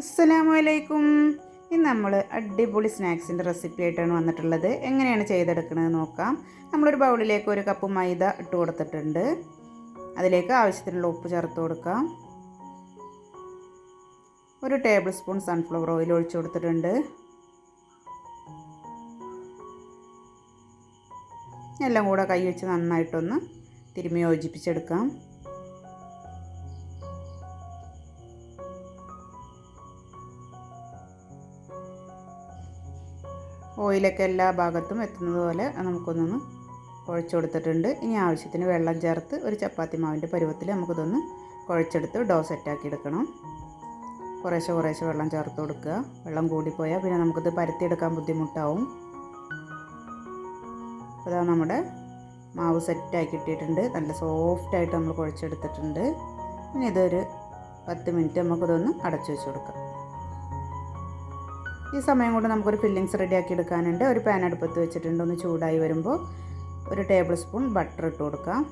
അസ്സലാമു അലൈക്കും ഇന്ന് നമ്മൾ അടിപൊളി സ്നാക്സിന്റെ റെസിപ്പി ആയിട്ടാണ് വന്നിട്ടുള്ളത്. എങ്ങനെയാണ് ചെയ്തെടുക്കുന്നത് നോക്കാം. നമ്മളൊരു ബൗളിലേക്ക് ഒരു കപ്പ് മൈദ ഇട്ട് കൊടുത്തിട്ടുണ്ട്. അതിലേക്ക് ആവശ്യത്തിനുള്ള ഉപ്പ് ചേർത്ത് കൊടുക്കാം. ഒരു ടേബിൾ സ്പൂൺ സൺഫ്ലവർ ഓയിൽ ഒഴിച്ച് കൊടുത്തിട്ടുണ്ട്. എല്ലാം കൂടെ കൈ വെച്ച് നന്നായിട്ടൊന്ന് തിരുമ്മി യോജിപ്പിച്ചെടുക്കാം. ഓയിലൊക്കെ എല്ലാ ഭാഗത്തും എത്തുന്നത് പോലെ നമുക്കൊന്നൊന്ന് കുഴച്ച് കൊടുത്തിട്ടുണ്ട്. ഇനി ആവശ്യത്തിന് വെള്ളം ചേർത്ത് ഒരു ചപ്പാത്തി മാവിന്റെ പരുവത്തിൽ നമുക്കിതൊന്ന് കുഴച്ചെടുത്ത് ഡോ സെറ്റാക്കി എടുക്കണം. കുറേശ്ശെ കുറേശ്ശെ വെള്ളം ചേർത്ത് കൊടുക്കുക. വെള്ളം കൂടിപ്പോയാൽ പിന്നെ നമുക്കിത് പരത്തിയെടുക്കാൻ ബുദ്ധിമുട്ടാവും. അതാ നമ്മുടെ മാവ് സെറ്റാക്കി ഇട്ടിട്ടുണ്ട് നല്ല സോഫ്റ്റായിട്ട് നമ്മൾ കുഴച്ചെടുത്തിട്ടുണ്ട്. ഇനി ഇതൊരു പത്ത് മിനിറ്റ് നമുക്കിതൊന്ന് അടച്ചു വെച്ച് കൊടുക്കാം. ഈ സമയം കൊണ്ട് നമുക്കൊരു ഫില്ലിങ്സ് റെഡിയാക്കി എടുക്കാനുണ്ട് ഒരു പാൻ അടുപ്പത്ത് വെച്ചിട്ടുണ്ട്. ഒന്ന് ചൂടായി വരുമ്പോൾ ഒരു ടേബിൾ സ്പൂൺ ബട്ടർ ഇട്ട് കൊടുക്കാം.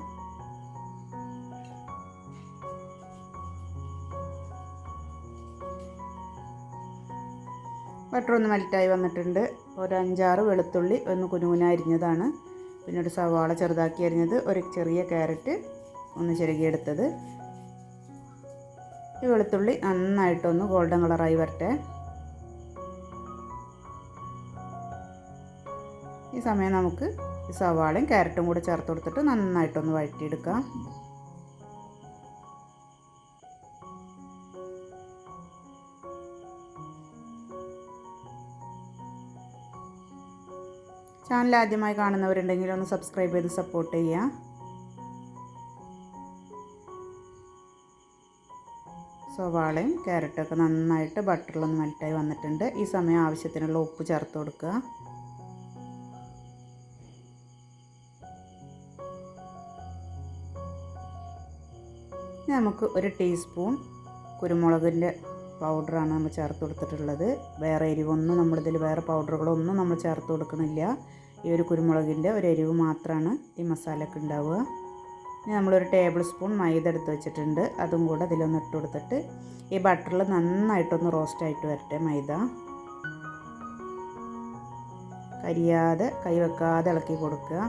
ബട്ടർ ഒന്ന് മെൽറ്റായി വന്നിട്ടുണ്ട്. ഒരു അഞ്ചാറ് വെളുത്തുള്ളി ഒന്ന് കുനുകുന അരിഞ്ഞതാണ്. പിന്നെ ഒരു സവാള ചെറുതാക്കി അരിഞ്ഞത്. ഒരു ചെറിയ ക്യാരറ്റ് ഒന്ന് ചെറുകിയെടുത്തത്. ഈ വെളുത്തുള്ളി നന്നായിട്ടൊന്ന് ഗോൾഡൻ കളറായി വരട്ടെ. സമയം നമുക്ക് സവാളയും ക്യാരറ്റും കൂടെ ചേർത്ത് കൊടുത്തിട്ട് നന്നായിട്ടൊന്ന് വഴറ്റിയെടുക്കാം. ചാനൽ ആദ്യമായി കാണുന്നവരുണ്ടെങ്കിൽ ഒന്ന് സബ്സ്ക്രൈബ് ചെയ്ത് സപ്പോർട്ട് ചെയ്യുക. സവാളയും ക്യാരറ്റൊക്കെ നന്നായിട്ട് ബട്ടറിലൊന്ന് മെൽറ്റായി വന്നിട്ടുണ്ട്. ഈ സമയം ആവശ്യത്തിനുള്ള ഉപ്പ് ചേർത്ത് കൊടുക്കുക. നമുക്ക് ഒരു ടീസ്പൂൺ കുരുമുളകിന്റെ പൗഡറാണ് നമ്മൾ ചേർത്ത് കൊടുത്തിട്ടുള്ളത്. വേറെ എരിവൊന്നും നമ്മളിതിൽ വേറെ പൗഡറുകളൊന്നും നമ്മൾ ചേർത്ത് കൊടുക്കുന്നില്ല. ഈ ഒരു കുരുമുളകിന്റെ ഒരു എരിവ് മാത്രമാണ് ഈ മസാലയ്ക്ക് ഉണ്ടാവുക. ഇനി നമ്മളൊരു ടേബിൾ സ്പൂൺ മൈദ എടുത്ത് വെച്ചിട്ടുണ്ട്. അതും കൂടെ അതിലൊന്ന് ഇട്ട് കൊടുത്തിട്ട് ഈ ബട്ടറിൽ നന്നായിട്ടൊന്ന് റോസ്റ്റായിട്ട് വരട്ടെ മൈദ. കരിയാതെ കൈ വെക്കാതെ ഇളക്കി കൊടുക്കുക.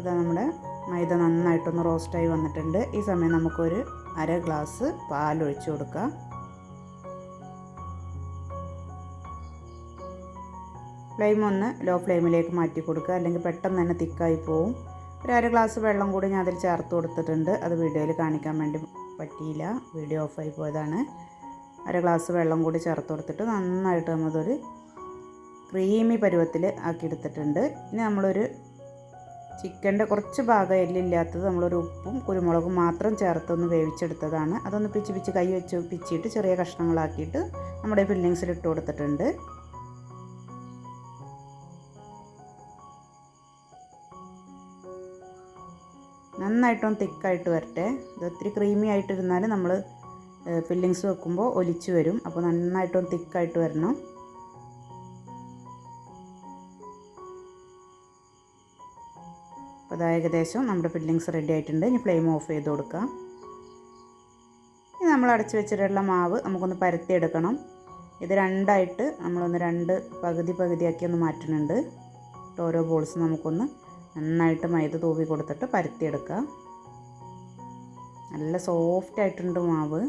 ഇതാ നമ്മുടെ മൈദ നന്നായിട്ടൊന്ന് റോസ്റ്റായി വന്നിട്ടുണ്ട്. ഈ സമയം നമുക്കൊരു അര ഗ്ലാസ് പാൽ ഒഴിച്ചു കൊടുക്കാം. ഫ്ലെയിം ഒന്ന് ലോ ഫ്ലെയിമിലേക്ക് മാറ്റി കൊടുക്കുക. അല്ലെങ്കിൽ പെട്ടെന്ന് തന്നെ തിക്കായി പോവും. ഒരു അര ഗ്ലാസ് വെള്ളം കൂടി ഞാൻ അതിൽ ചേർത്ത് കൊടുത്തിട്ടുണ്ട്. അത് വീഡിയോയിൽ കാണിക്കാൻ വേണ്ടി പറ്റിയില്ല. വീഡിയോ ഓഫായി പോയതാണ്. അര ഗ്ലാസ് വെള്ളം കൂടി ചേർത്ത് കൊടുത്തിട്ട് നന്നായിട്ട് നമ്മളതൊരു ക്രീമി പരുവത്തിൽ ആക്കിയെടുത്തിട്ടുണ്ട്. ഇനി നമ്മളൊരു ചിക്കന്റെ കുറച്ച് ഭാഗം എല്ലില്ലാത്തത് നമ്മളൊരു ഉപ്പും കുരുമുളകും മാത്രം ചേർത്തൊന്ന് വേവിച്ചെടുത്തതാണ്. അതൊന്ന് പിച്ച് പിച്ച് കൈ വെച്ച് പിച്ചിട്ട് ചെറിയ കഷ്ണങ്ങളാക്കിയിട്ട് നമ്മുടെ ഫില്ലിങ്സിൽ ഇട്ട് കൊടുത്തിട്ടുണ്ട്. നന്നായിട്ടൊന്ന് തിക്കായിട്ട് വരട്ടെ. ഇത് ഒത്തിരി ക്രീമി ആയിട്ടിരുന്നാൽ നമ്മൾ ഫില്ലിങ്സ് വെക്കുമ്പോൾ ഒലിച്ചു വരും. അപ്പോൾ നന്നായിട്ടൊന്ന് തിക്കായിട്ട് വരണം. അപ്പോൾ ഏകദേശം നമ്മുടെ ഫില്ലിങ്സ് റെഡി ആയിട്ടുണ്ട്. ഇനി ഫ്ലെയിം ഓഫ് ചെയ്ത് കൊടുക്കാം. ഇനി നമ്മൾ അടച്ച് വെച്ചിട്ടുള്ള മാവ് നമുക്കൊന്ന് പരത്തിയെടുക്കണം. ഇത് രണ്ടായിട്ട് നമ്മളൊന്ന് രണ്ട് പകുതി പകുതിയാക്കി ഒന്ന് മാറ്റുന്നുണ്ട്. ഓരോ ബോൾസ് നമുക്കൊന്ന് നന്നായിട്ട് മൈദ തൂവി കൊടുത്തിട്ട് പരത്തിയെടുക്കുക നല്ല സോഫ്റ്റ് ആയിട്ടുണ്ട് മാവ്.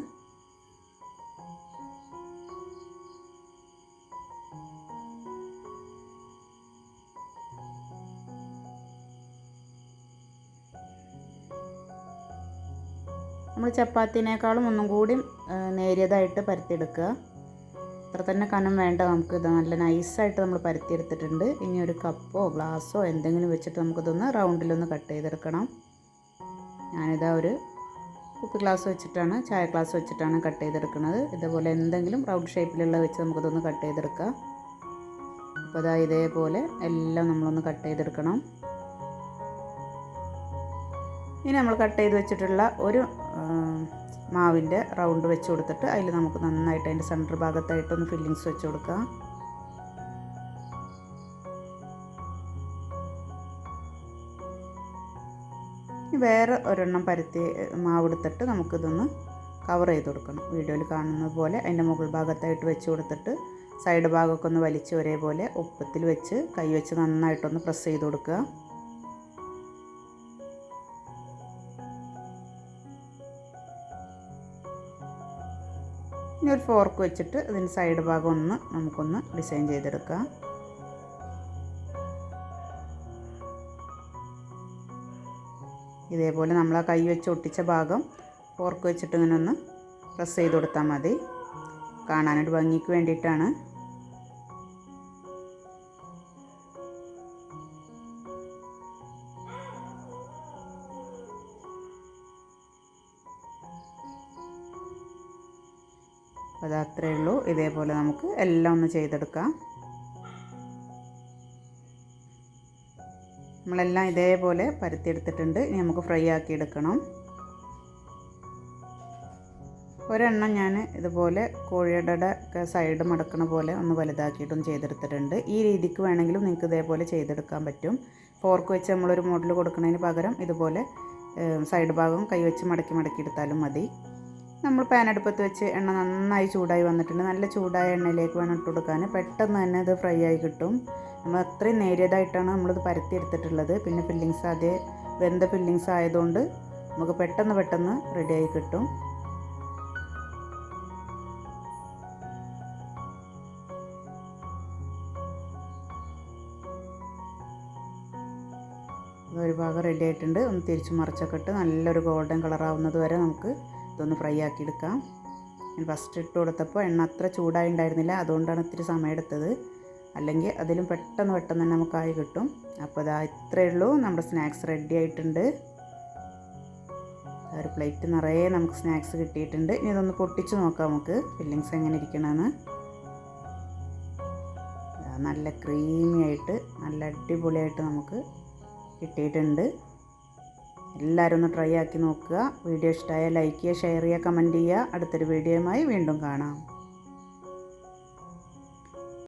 നമ്മൾ ചപ്പാത്തിനേക്കാളും ഒന്നും കൂടി നേരിയതായിട്ട് പരത്തിയെടുക്കുക. അത്ര തന്നെ കനം വേണ്ട നമുക്ക് ഇത് നല്ല നൈസായിട്ട് നമ്മൾ പരത്തിയെടുത്തിട്ടുണ്ട്. ഇനി ഒരു കപ്പോ ഗ്ലാസ്സോ എന്തെങ്കിലും വെച്ചിട്ട് നമുക്കിതൊന്ന് റൗണ്ടിലൊന്ന് കട്ട് ചെയ്തെടുക്കണം. ഞാനിതാ ഒരു കുപ്പി ഗ്ലാസ് വെച്ചിട്ടാണ് ചായ ഗ്ലാസ് വെച്ചിട്ടാണ് കട്ട് ചെയ്തെടുക്കുന്നത്. ഇതേപോലെ എന്തെങ്കിലും റൗണ്ട് ഷേപ്പിലുള്ള വെച്ച് നമുക്കിതൊന്ന് കട്ട് ചെയ്തെടുക്കാം. അപ്പോൾ അതാ ഇതേപോലെ എല്ലാം നമ്മളൊന്ന് കട്ട് ചെയ്തെടുക്കണം. ഇനി നമ്മൾ കട്ട് ചെയ്ത് വെച്ചിട്ടുള്ള ഒരു മാവിന്റെ റൗണ്ട് വെച്ച് കൊടുത്തിട്ട് അതിൽ നമുക്ക് നന്നായിട്ട് അതിന്റെ സെന്റർ ഭാഗത്തായിട്ടൊന്ന് ഫില്ലിങ്സ് വെച്ച് കൊടുക്കാം വേറെ ഒരെണ്ണം പരത്തി മാവ് എടുത്തിട്ട് നമുക്കിതൊന്ന് കവർ ചെയ്ത് കൊടുക്കണം. വീഡിയോയിൽ കാണുന്നത് പോലെ അതിന്റെ മുകൾ ഭാഗത്തായിട്ട് വെച്ച് കൊടുത്തിട്ട് സൈഡ് ഭാഗമൊക്കെ ഒന്ന് വലിച്ച് ഒരേപോലെ ഒപ്പത്തിൽ വെച്ച് കൈ വെച്ച് നന്നായിട്ടൊന്ന് പ്രസ് ചെയ്ത് കൊടുക്കുക. ഇനി ഒരു ഫോർക്ക് വെച്ചിട്ട് ഇതിന്റെ സൈഡ് ഭാഗം ഒന്ന് നമുക്കൊന്ന് ഡിസൈൻ ചെയ്തെടുക്കാം. ഇതേപോലെ നമ്മൾ ആ കൈ വെച്ച് ഒട്ടിച്ച ഭാഗം ഫോർക്ക് വെച്ചിട്ട് ഇങ്ങനെ ഒന്ന് പ്രസ് ചെയ്ത് കൊടുത്താൽ മതി. കാണാനൊരു ഭംഗിക്ക് വേണ്ടിയിട്ടാണ്. അത് അത്രയേ ഉള്ളൂ. ഇതേപോലെ നമുക്ക് എല്ലാം ഒന്ന് ചെയ്തെടുക്കാം. നമ്മളെല്ലാം ഇതേപോലെ പരത്തിയെടുത്തിട്ടുണ്ട്. ഇനി നമുക്ക് ഫ്രൈ ആക്കി എടുക്കണം. ഒരെണ്ണം ഞാൻ ഇതുപോലെ കോഴിയുടെ ഒക്കെ സൈഡ് മടക്കണ പോലെ ഒന്ന് വലുതാക്കിയിട്ടും ചെയ്തെടുത്തിട്ടുണ്ട്. ഈ രീതിക്ക് വേണമെങ്കിലും നിങ്ങൾക്ക് ഇതേപോലെ ചെയ്തെടുക്കാൻ പറ്റും. ഫോർക്ക് വെച്ച് നമ്മളൊരു മോഡൽ കൊടുക്കുന്നതിന് പകരം ഇതുപോലെ സൈഡ് ഭാഗം കൈ വെച്ച് മടക്കി മടക്കി എടുത്താലും മതി. നമ്മൾ പാൻ അടുപ്പത്ത് വെച്ച് എണ്ണ നന്നായി ചൂടായി വന്നിട്ടുണ്ട്. നല്ല ചൂടായ എണ്ണയിലേക്ക് വേണം ഇട്ട് കൊടുക്കാൻ. പെട്ടെന്ന് തന്നെ ഇത് ഫ്രൈ ആയി കിട്ടും. നമ്മൾ അത്രയും നേരിയതായിട്ടാണ് നമ്മളിത് പരത്തി എടുത്തിട്ടുള്ളത് പിന്നെ ഫില്ലിങ്സ് അതേ വെന്ത ഫില്ലിങ്സ് ആയതുകൊണ്ട് നമുക്ക് പെട്ടെന്ന് പെട്ടെന്ന് റെഡിയായി കിട്ടും. ഒരു ഭാഗം റെഡി ആയിട്ടുണ്ട്. ഒന്ന് തിരിച്ച് മറിച്ചൊക്കെ ഇട്ട് നല്ലൊരു ഗോൾഡൻ കളറാവുന്നത് വരെ നമുക്ക് ഇതൊന്ന് ഫ്രൈ ആക്കി എടുക്കാം. ഞാൻ ഫസ്റ്റ് ഇട്ട് കൊടുത്തപ്പോൾ എണ്ണ അത്ര ചൂടായി ഉണ്ടായിരുന്നില്ല അതുകൊണ്ടാണ് ഇത്തിരി സമയം എടുത്തത്. അല്ലെങ്കിൽ അതിലും പെട്ടെന്ന് പെട്ടെന്ന് തന്നെ നമുക്കായി കിട്ടും. അപ്പോൾ ഇതാ ഇത്രയേ ഉള്ളൂ. നമ്മുടെ സ്നാക്സ് റെഡി ആയിട്ടുണ്ട്. ഒരു പ്ലേറ്റ് നിറയെ നമുക്ക് സ്നാക്സ് കിട്ടിയിട്ടുണ്ട്. ഇനി ഇതൊന്ന് പൊട്ടിച്ച് നോക്കാം നമുക്ക്. ഫില്ലിങ്സ് എങ്ങനെ ഇരിക്കണമെന്ന് നല്ല ക്രീമി ആയിട്ട് നല്ല അടിപൊളിയായിട്ട് നമുക്ക് കിട്ടിയിട്ടുണ്ട്. എല്ലാവരും ഒന്ന് ട്രൈ ആക്കി നോക്കുക. വീഡിയോ ഇഷ്ടമായ ലൈക്ക് ചെയ്യുക ഷെയർ ചെയ്യുക കമന്റ് ചെയ്യുക. അടുത്തൊരു വീഡിയോയുമായി വീണ്ടും കാണാം.